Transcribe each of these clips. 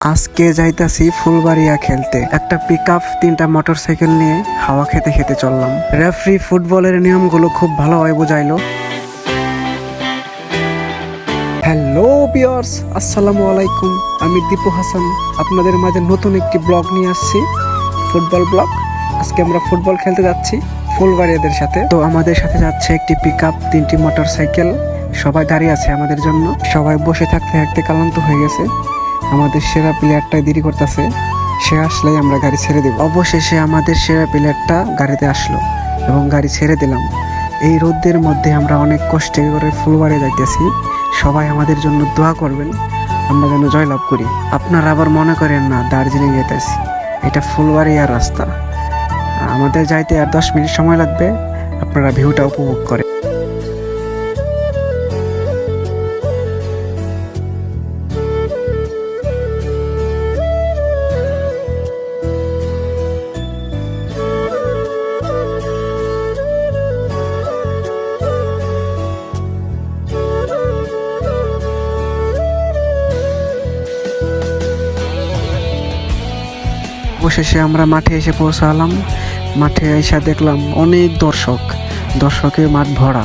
আজকে যাইতাছি ফুলবাড়িয়া খেলতে। একটা পিক আপ তিনটা মোটর সাইকেল নিয়ে হাওয়া খেতে খেতে চললাম। রেফারি ফুটবলের নিয়মগুলো খুব ভালোভাবে বুঝাইলো। হ্যালো বিয়ার্স আসসালামু আলাইকুম। আমি দীপু হাসান। আপনাদের মাঝে নতুন একটি ব্লগ নিয়ে আসছি। ফুটবল ব্লগ আজকে আমরা ফুটবল খেলতে যাচ্ছি ফুলবাড়িয়াদের সাথে। তো আমাদের সাথে যাচ্ছে একটি পিক আপ তিনটি মোটর সাইকেল সবাই দাঁড়িয়ে আছে আমাদের জন্য। সবাই বসে থাকতে থাকতে ক্লান্ত হয়ে গেছে। আমাদের সেরা প্লেয়ারটাই দেরি করতেছে, সে আসলেই আমরা গাড়ি ছেড়ে দেব। অবশেষে আমাদের সেরা প্লেয়ারটা গাড়িতে আসলো এবং গাড়ি ছেড়ে দিলাম। এই রোদের মধ্যে আমরা অনেক কষ্টে করে ফুলবাড়ি যাইতেছি। সবাই আমাদের জন্য দোয়া করবেন, আমরা যেন জয়লাভ করি। আপনারা আবার মনে করেন না, দার্জিলিং যেতেছি এটা ফুলবাড়িয়ার রাস্তা। আমাদের যাইতে আর দশ মিনিট সময় লাগবে, আপনারা ভিউটা উপভোগ করেন। অবশেষে আমরা মাঠে এসে পৌঁছালাম। মাঠে এসে দেখলাম অনেক দর্শক। দর্শকে মাঠ ভরা।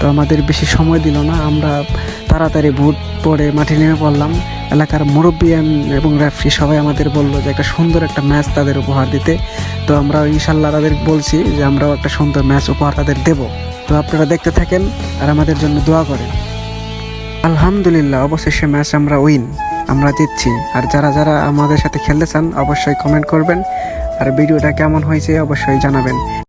তো আমাদের বেশি সময় দিল না। আমরা তাড়াতাড়ি বুট পরে মাঠে নেমে পড়লাম। এলাকার মুরব্বী এবং রেফরি সবাই আমাদের বলল যে, একটা সুন্দর একটা ম্যাচ তাদের উপহার দিতে। তো আমরা ইনশাল্লাহ তাদের বলছি যে, আমরাও একটা সুন্দর ম্যাচ উপহার তাদের দেব। তো আপনারা দেখতে থাকেন আর আমাদের জন্য দোয়া করেন। আলহামদুলিল্লাহ, অবশেষে ম্যাচ আমরা উইন। আমরা জিতছি আর যারা যারা আমাদের সাথে খেলতে চান, অবশ্যই কমেন্ট করবেন। আর ভিডিওটা কেমন হয়েছে, অবশ্যই জানাবেন।